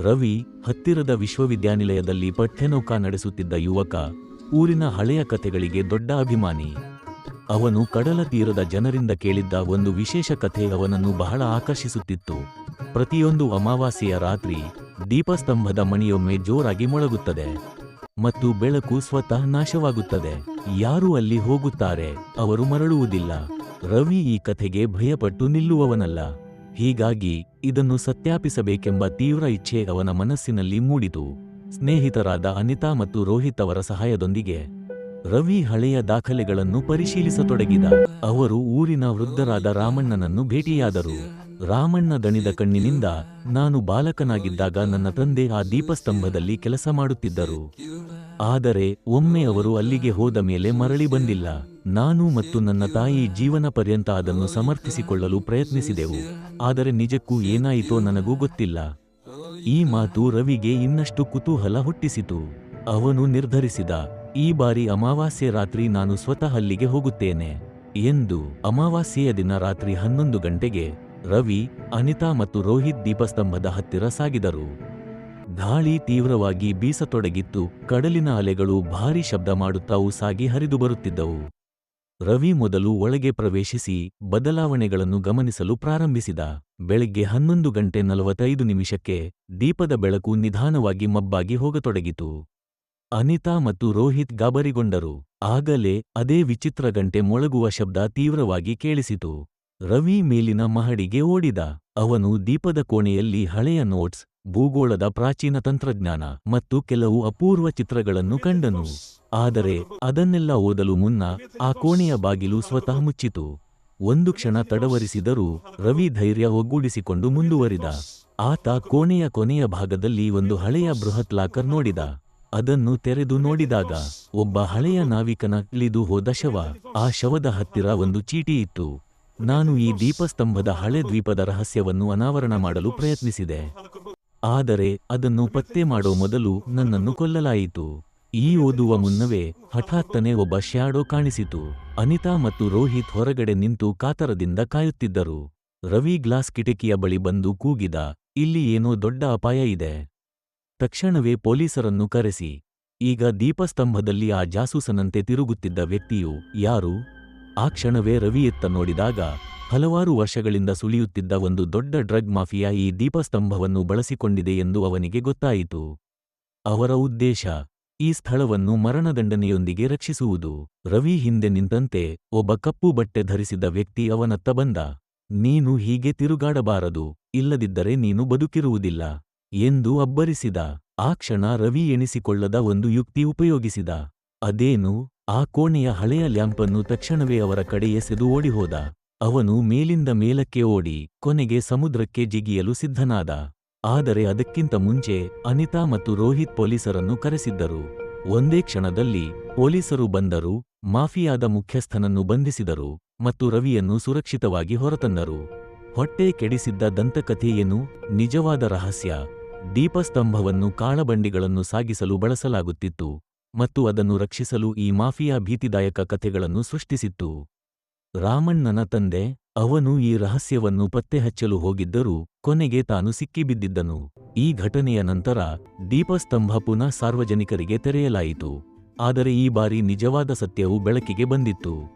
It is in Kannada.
ರವಿ ಹತ್ತಿರದ ವಿಶ್ವವಿದ್ಯಾನಿಲಯದಲ್ಲಿ ಪಠ್ಯನೌಕ ನಡೆಸುತ್ತಿದ್ದ ಯುವಕ ಊರಿನ ಹಳೆಯ ಕಥೆಗಳಿಗೆ ದೊಡ್ಡ ಅಭಿಮಾನಿ. ಅವನು ಕಡಲ ತೀರದ ಜನರಿಂದ ಕೇಳಿದ್ದ ಒಂದು ವಿಶೇಷ ಕಥೆ ಅವನನ್ನು ಬಹಳ ಆಕರ್ಷಿಸುತ್ತಿತ್ತು. ಪ್ರತಿಯೊಂದು ಅಮಾವಾಸ್ಯೆಯ ರಾತ್ರಿ ದೀಪಸ್ತಂಭದ ಮಣಿಯೊಮ್ಮೆ ಜೋರಾಗಿ ಮೊಳಗುತ್ತದೆ. ಮತ್ತು ಬೆಳಕು ಸ್ವತಃ ನಾಶವಾಗುತ್ತದೆ. ಯಾರು ಅಲ್ಲಿ ಹೋಗುತ್ತಾರೆ? ಅವರು ಮರಳುವುದಿಲ್ಲ. ರವಿ ಈ ಕಥೆಗೆ ಭಯಪಟ್ಟು ನಿಲ್ಲುವವನಲ್ಲ. ಹೀಗಾಗಿ ಇದನ್ನು ಸತ್ಯಾಪಿಸಬೇಕೆಂಬ ತೀವ್ರ ಇಚ್ಛೆ ಅವನ ಮನಸ್ಸಿನಲ್ಲಿ ಮೂಡಿತು. ಸ್ನೇಹಿತರಾದ ಅನಿತಾ ಮತ್ತು ರೋಹಿತ್ ಅವರ ಸಹಾಯದೊಂದಿಗೆ ರವಿ ಹಳೆಯ ದಾಖಲೆಗಳನ್ನು ಪರಿಶೀಲಿಸತೊಡಗಿದ ಅವರು ಊರಿನ ವೃದ್ಧರಾದ ರಾಮಣ್ಣನನ್ನು ಭೇಟಿಯಾದರು. ರಾಮಣ್ಣ ದಣಿದ ಕಣ್ಣಿನಿಂದ ನಾನು ಬಾಲಕನಾಗಿದ್ದಾಗ ನನ್ನ ತಂದೆ ಆ ದೀಪಸ್ತಂಭದಲ್ಲಿ ಕೆಲಸ ಮಾಡುತ್ತಿದ್ದರು. ಆದರೆ ಒಮ್ಮೆ ಅವರು ಅಲ್ಲಿಗೆ ಹೋದ ಮೇಲೆ ಮರಳಿ ಬಂದಿಲ್ಲ. ನಾನು ಮತ್ತು ನನ್ನ ತಾಯಿ ಜೀವನ ಪರ್ಯಂತ ಅದನ್ನು ಸಮರ್ಥಿಸಿಕೊಳ್ಳಲು ಪ್ರಯತ್ನಿಸಿದೆವು. ಆದರೆ ನಿಜಕ್ಕೂ ಏನಾಯಿತೋ ನನಗೂ ಗೊತ್ತಿಲ್ಲ. ಈ ಮಾತು ರವಿಗೆ ಇನ್ನಷ್ಟು ಕುತೂಹಲ ಹುಟ್ಟಿಸಿತು. ಅವನು ನಿರ್ಧರಿಸಿದ ಈ ಬಾರಿ ಅಮಾವಾಸ್ಯೆ ರಾತ್ರಿ ನಾನು ಸ್ವತಃ ಅಲ್ಲಿಗೆ ಹೋಗುತ್ತೇನೆ ಎಂದು ಅಮಾವಾಸ್ಯೆಯ ದಿನ ರಾತ್ರಿ ಹನ್ನೊಂದು ಗಂಟೆಗೆ ರವಿ, ಅನಿತಾ ಮತ್ತು ರೋಹಿತ್ ದೀಪಸ್ತಂಭದ ಹತ್ತಿರ ಸಾಗಿದರು. ಗಾಳಿ ತೀವ್ರವಾಗಿ ಬೀಸತೊಡಗಿತ್ತು. ಕಡಲಿನ ಅಲೆಗಳು ಭಾರಿ ಶಬ್ದ ಮಾಡುತ್ತಾವು ಸಾಗಿ ಹರಿದು ಬರುತ್ತಿದ್ದವು. ರವಿ ಮೊದಲು ಒಳಗೆ ಪ್ರವೇಶಿಸಿ ಬದಲಾವಣೆಗಳನ್ನು ಗಮನಿಸಲು ಪ್ರಾರಂಭಿಸಿದ. ಬೆಳಗ್ಗೆ ಹನ್ನೊಂದು ಗಂಟೆ ನಲವತ್ತೈದು ನಿಮಿಷಕ್ಕೆ ದೀಪದ ಬೆಳಕು ನಿಧಾನವಾಗಿ ಮಬ್ಬಾಗಿ ಹೋಗತೊಡಗಿತು. ಅನಿತಾ ಮತ್ತು ರೋಹಿತ್ ಗಾಬರಿಗೊಂಡರು. ಆಗಲೇ ಅದೇ ವಿಚಿತ್ರ ಗಂಟೆ ಮೊಳಗುವ ಶಬ್ದ ತೀವ್ರವಾಗಿ ಕೇಳಿಸಿತು. ರವಿ ಮೇಲಿನ ಮಹಡಿಗೆ ಓಡಿದ. ಅವನು ದೀಪದ ಕೋಣೆಯಲ್ಲಿ ಹಳೆಯ ನೋಟ್ಸ್, ಭೂಗೋಳದ ಪ್ರಾಚೀನ ತಂತ್ರಜ್ಞಾನ ಮತ್ತು ಕೆಲವು ಅಪೂರ್ವ ಚಿತ್ರಗಳನ್ನು ಕಂಡನು. ಆದರೆ ಅದನ್ನೆಲ್ಲ ಓದಲು ಮುನ್ನ ಆ ಕೋಣೆಯ ಬಾಗಿಲು ಸ್ವತಃ ಮುಚ್ಚಿತು. ಒಂದು ಕ್ಷಣ ತಡವರಿಸಿದರೂ ರವಿ ಧೈರ್ಯ ಒಗ್ಗೂಡಿಸಿಕೊಂಡು ಮುಂದುವರಿದ. ಆತ ಕೋಣೆಯ ಕೊನೆಯ ಭಾಗದಲ್ಲಿ ಒಂದು ಹಳೆಯ ಬೃಹತ್ ಲಾಕರ್ ನೋಡಿದ. ಅದನ್ನು ತೆರೆದು ನೋಡಿದಾಗ ಒಬ್ಬ ಹಳೆಯ ನಾವಿಕನ ಇಳಿದು ಹೋದ ಶವ. ಆ ಶವದ ಹತ್ತಿರ ಒಂದು ಚೀಟಿ ಇತ್ತು. ನಾನು ಈ ದೀಪಸ್ತಂಭದ ಹಳೆ ದ್ವೀಪದ ರಹಸ್ಯವನ್ನು ಅನಾವರಣ ಮಾಡಲು ಪ್ರಯತ್ನಿಸಿದೆ. ಆದರೆ ಅದನ್ನು ಪತ್ತೆ ಮಾಡೋ ಮೊದಲು ನನ್ನನ್ನು ಕೊಲ್ಲಲಾಯಿತು. ಈ ಓದುವ ಮುನ್ನವೇ ಹಠಾತ್ತನೆ ಒಬ್ಬ ಶ್ಯಾಡೋ ಕಾಣಿಸಿತು. ಅನಿತಾ ಮತ್ತು ರೋಹಿತ್ ಹೊರಗಡೆ ನಿಂತು ಕಾತರದಿಂದ ಕಾಯುತ್ತಿದ್ದರು. ರವಿ ಗ್ಲಾಸ್ ಕಿಟಕಿಯ ಬಳಿ ಬಂದು ಕೂಗಿದ, ಇಲ್ಲಿ ಏನೋ ದೊಡ್ಡ ಅಪಾಯ ಇದೆ. ತಕ್ಷಣವೇ ಪೊಲೀಸರನ್ನು ಕರೆಸಿ. ಈಗ ದೀಪಸ್ತಂಭದಲ್ಲಿ ಆ ಜಾಸೂಸನಂತೆ ತಿರುಗುತ್ತಿದ್ದ ವ್ಯಕ್ತಿಯು ಯಾರು? ಆ ಕ್ಷಣವೇ ರವಿಯತ್ತ ನೋಡಿದಾಗ ಹಲವಾರು ವರ್ಷಗಳಿಂದ ಸುಳಿಯುತ್ತಿದ್ದ ಒಂದು ದೊಡ್ಡ ಡ್ರಗ್ ಮಾಫಿಯಾ ಈ ದೀಪಸ್ತಂಭವನ್ನು ಬಳಸಿಕೊಂಡಿದೆ ಎಂದು ಅವನಿಗೆ ಗೊತ್ತಾಯಿತು. ಅವರ ಉದ್ದೇಶ, ಈ ಸ್ಥಳವನ್ನು ಮರಣದಂಡನೆಯೊಂದಿಗೆ ರಕ್ಷಿಸುವುದು. ರವಿ ಹಿಂದೆ ನಿಂತಂತೆ ಒಬ್ಬ ಕಪ್ಪು ಬಟ್ಟೆ ಧರಿಸಿದ ವ್ಯಕ್ತಿ ಅವನತ್ತ ಬಂದ. ನೀನು ಹೀಗೆ ತಿರುಗಾಡಬಾರದು, ಇಲ್ಲದಿದ್ದರೆ ನೀನು ಬದುಕಿರುವುದಿಲ್ಲ. ಎಂದು ಅಬ್ಬರಿಸಿದ. ಆ ಕ್ಷಣ ರವಿ ಎಣಿಸಿಕೊಳ್ಳದ ಒಂದು ಯುಕ್ತಿ ಉಪಯೋಗಿಸಿದ. ಅದೇನು? ಆ ಕೋಣೆಯ ಹಳೆಯ ಲ್ಯಾಂಪನ್ನು ತಕ್ಷಣವೇ ಅವರ ಕಡೆ ಎಸೆದು ಓಡಿಹೋದ. ಅವನು ಮೇಲಿಂದ ಮೇಲಕ್ಕೆ ಓಡಿ, ಕೊನೆಗೆ ಸಮುದ್ರಕ್ಕೆ ಜಿಗಿಯಲು ಸಿದ್ಧನಾದ. ಆದರೆ ಅದಕ್ಕಿಂತ ಮುಂಚೆ ಅನಿತಾ ಮತ್ತು ರೋಹಿತ್ ಪೊಲೀಸರನ್ನು ಕರೆಸಿದ್ದರು. ಒಂದೇ ಕ್ಷಣದಲ್ಲಿ ಪೊಲೀಸರು ಬಂದರು, ಮಾಫಿಯಾದ ಮುಖ್ಯಸ್ಥನನ್ನು ಬಂಧಿಸಿದರು ಮತ್ತು ರವಿಯನ್ನು ಸುರಕ್ಷಿತವಾಗಿ ಹೊರತಂದರು. ಹೊಟ್ಟೆ ಕೆಡಿಸಿದ್ದ ದಂತಕಥೆಯೇನು ನಿಜವಾದ ರಹಸ್ಯ. ದೀಪಸ್ತಂಭವನ್ನು ಕಾಳಬಂಡಿಗಳನ್ನು ಸಾಗಿಸಲು ಬಳಸಲಾಗುತ್ತಿತ್ತು ಮತ್ತು ಅದನ್ನು ರಕ್ಷಿಸಲು ಈ ಮಾಫಿಯಾ ಭೀತಿದಾಯಕ ಕಥೆಗಳನ್ನು ಸೃಷ್ಟಿಸಿತ್ತು. ರಾಮಣ್ಣನ ತಂದೆ, ಅವನು ಈ ರಹಸ್ಯವನ್ನು ಪತ್ತೆಹಚ್ಚಲು ಹೋಗಿದ್ದರೂ ಕೊನೆಗೆ ತಾನು ಸಿಕ್ಕಿಬಿದ್ದಿದ್ದನು. ಈ ಘಟನೆಯ ನಂತರ ದೀಪಸ್ತಂಭ ಪುನಃ ಸಾರ್ವಜನಿಕರಿಗೆ ತೆರೆಯಲಾಯಿತು. ಆದರೆ ಈ ಬಾರಿ ನಿಜವಾದ ಸತ್ಯವು ಬೆಳಕಿಗೆ ಬಂದಿತ್ತು.